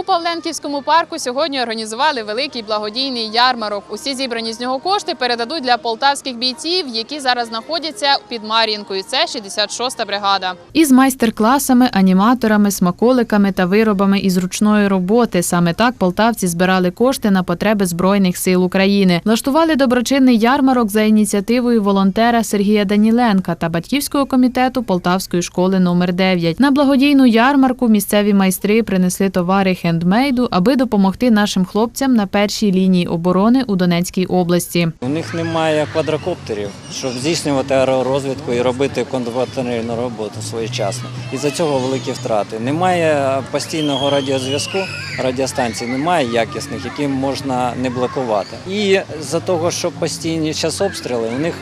У Павленківському парку сьогодні організували великий благодійний ярмарок. Усі зібрані з нього кошти передадуть для полтавських бійців, які зараз знаходяться під Мар'їнкою. Це 66-та бригада. Із майстер-класами, аніматорами, смаколиками та виробами із ручної роботи. Саме так полтавці збирали кошти на потреби збройних сил України. Влаштували доброчинний ярмарок за ініціативою волонтера Сергія Даніленка та батьківського комітету Полтавської школи номер 9 На благодійну ярмарку місцеві майстри принесли товари хендмейду, аби допомогти нашим хлопцям на першій лінії оборони у Донецькій області. У них немає квадрокоптерів, щоб здійснювати аеророзвідку і робити контрбатарейну роботу своєчасно. І за цього великі втрати. Немає постійного радіозв'язку, радіостанцій немає якісних, які можна не блокувати. І за того, що постійні час обстріли, у них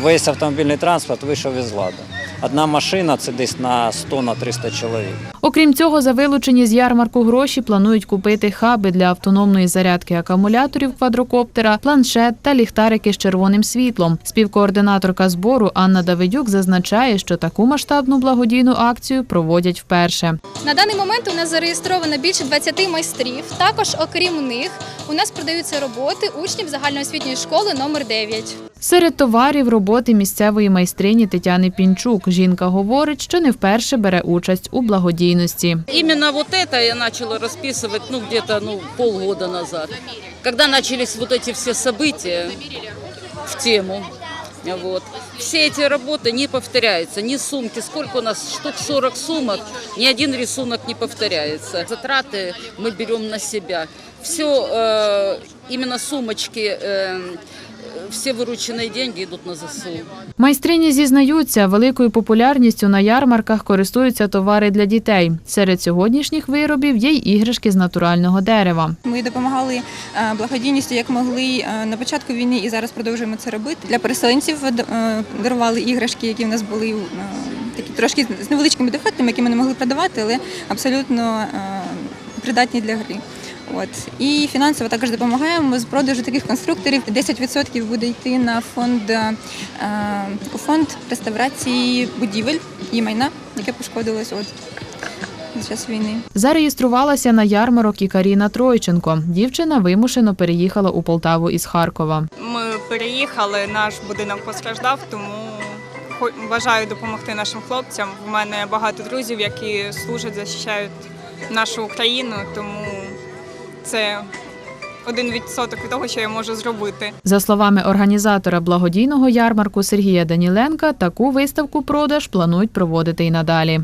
весь автомобільний транспорт вийшов із ладу. Одна машина це десь на 100 на 300 чоловік. Окрім цього, за вилучені з ярмарку гроші планують купити хаби для автономної зарядки акумуляторів квадрокоптера, планшет та ліхтарики з червоним світлом. Співкоординаторка збору Анна Давидюк зазначає, що таку масштабну благодійну акцію проводять вперше. На даний момент у нас зареєстровано більше 20 майстрів. Також, окрім них, у нас продаються роботи учнів загальноосвітньої школи номер 9. Серед товарів роботи місцевої майстрині Тетяни Пінчук. Жінка говорить, що не вперше бере участь у благодійності. Именно вот это я начала расписывать, ну, где-то, ну, полгода назад. Когда начались вот эти все события в тему, вот. Все эти работы не повторяются, ни сумки, сколько у нас, штук 40 сумок, ни один рисунок не повторяется. Затраты мы берем на себя. Все, именно сумочки, э, все вырученные деньги идут на ЗСУ. Майстрині зізнаються, великою популярністю на ярмарках користуються товари для дітей. Серед сьогоднішніх виробів є й іграшки з натурального дерева. Ми допомагали е, благодійністю, як могли е, на початку війни, і зараз продовжуємо це робити. Для переселенців е, дарували іграшки, які в нас були такі трошки з невеличкими дефектами, які ми не могли продавати, але абсолютно придатні для гри. От і фінансово також допомагаємо з продажу таких конструкторів. 10% буде йти на фонд е, у фонд реставрації будівель і майна, яке пошкодилось от під час війни. Зареєструвалася на ярмарок і Каріна Тройченко. Дівчина вимушено переїхала у Полтаву із Харкова. Ми переїхали, наш будинок постраждав, тому хо- бажаю допомогти нашим хлопцям. У мене багато друзів, які служать, захищають нашу Україну, тому це один відсоток від того, що я можу зробити. За словами організатора благодійного ярмарку Сергія Даніленка, таку виставку продаж планують проводити й надалі.